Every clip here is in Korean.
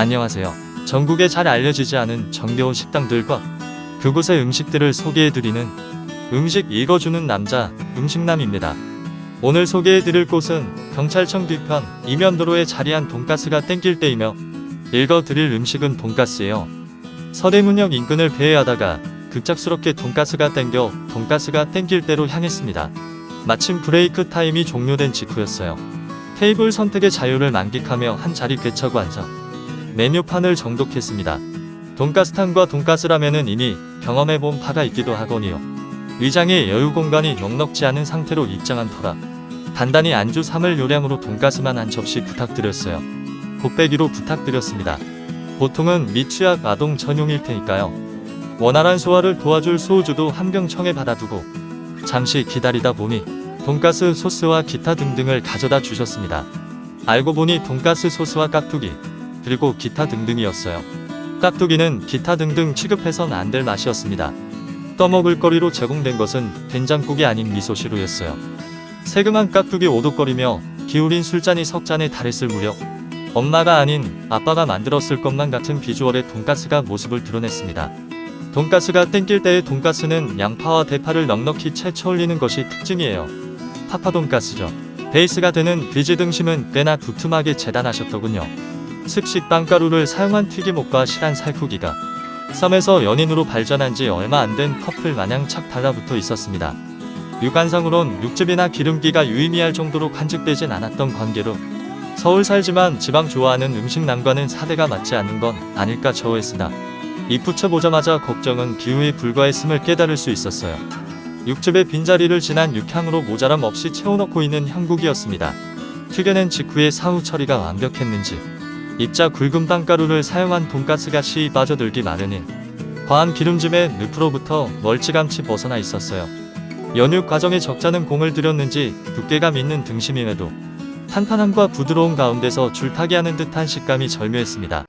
안녕하세요. 전국에 잘 알려지지 않은 정겨운 식당들과 그곳의 음식들을 소개해드리는 음식 읽어주는 남자 음식남입니다. 오늘 소개해드릴 곳은 경찰청 뒤편 이면도로에 자리한 돈가스가 땡길 때이며 읽어드릴 음식은 돈가스예요. 서대문역 인근을 배회하다가 급작스럽게 돈가스가 땡겨 돈가스가 땡길 때로 향했습니다. 마침 브레이크 타임이 종료된 직후였어요. 테이블 선택의 자유를 만끽하며 한 자리 꿰차고 앉아 메뉴판을 정독했습니다. 돈가스탕과 돈가스라면은 이미 경험해본 바가 있기도 하거니요. 위장에 여유 공간이 넉넉지 않은 상태로 입장한 터라 단단히 안주 3을 요량으로 돈가스만 한 접시 부탁드렸어요. 곱빼기로 부탁드렸습니다. 보통은 미취학 아동 전용일 테니까요. 원활한 소화를 도와줄 소주도 한 병 청에 받아두고 잠시 기다리다 보니 돈가스 소스와 기타 등등을 가져다 주셨습니다. 알고 보니 돈가스 소스와 깍두기 그리고 기타 등등이었어요. 깍두기는 기타 등등 취급해선 안 될 맛이었습니다. 떠먹을 거리로 제공된 것은 된장국이 아닌 미소시루였어요. 새금한 깍두기 오독거리며 기울인 술잔이 석 잔에 달했을 무렵 엄마가 아닌 아빠가 만들었을 것만 같은 비주얼의 돈가스가 모습을 드러냈습니다. 돈가스가 땡길 때의 돈가스는 양파와 대파를 넉넉히 채 쳐 올리는 것이 특징이에요. 파파 돈가스죠. 베이스가 되는 비지 등심은 꽤나 두툼하게 재단하셨더군요. 습식 빵가루를 사용한 튀김옷과 실한 살코기가 섬에서 연인으로 발전한 지 얼마 안 된 커플 마냥 착 달라붙어 있었습니다. 육안상으론 육즙이나 기름기가 유의미할 정도로 간직되진 않았던 관계로 서울 살지만 지방 좋아하는 음식남과는 사대가 맞지 않는 건 아닐까 저어했으나 입 붙여 보자마자 걱정은 기우에 불과했음을 깨달을 수 있었어요. 육즙의 빈자리를 진한 육향으로 모자람 없이 채워넣고 있는 형국이었습니다. 튀겨낸 직후에 사후 처리가 완벽했는지 입자 굵은 빵가루를 사용한 돈가스가 씨 빠져들기 마련인 과한 기름짐에 늪으로부터 멀찌감치 벗어나 있었어요. 연육 과정에 적잖은 공을 들였는지 두께감 있는 등심임에도 탄탄함과 부드러움 가운데서 줄타기 하는 듯한 식감이 절묘했습니다.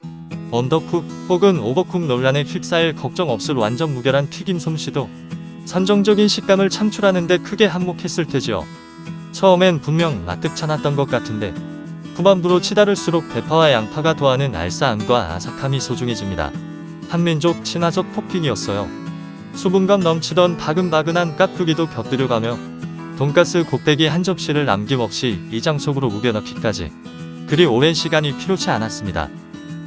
언더쿡 혹은 오버쿡 논란에 휩싸일 걱정 없을 완전 무결한 튀김 솜씨도 선정적인 식감을 창출하는데 크게 한몫했을 테지요. 처음엔 분명 마뜩찮았던 것 같은데 후반부로 치달을수록 대파와 양파가 더하는 알싸함과 아삭함이 소중해집니다. 한민족 친화적 토핑이었어요. 수분감 넘치던 바근바근한 깍두기도 곁들여가며 돈가스 곱빼기 한 접시를 남김없이 이장 속으로 우겨넣기까지 그리 오랜 시간이 필요치 않았습니다.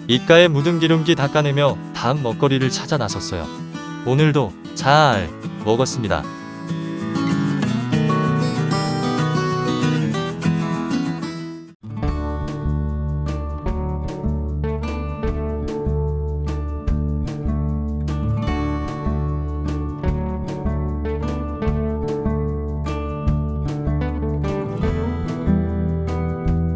입가에 묻은 기름기 닦아내며 다음 먹거리를 찾아 나섰어요. 오늘도 잘 먹었습니다.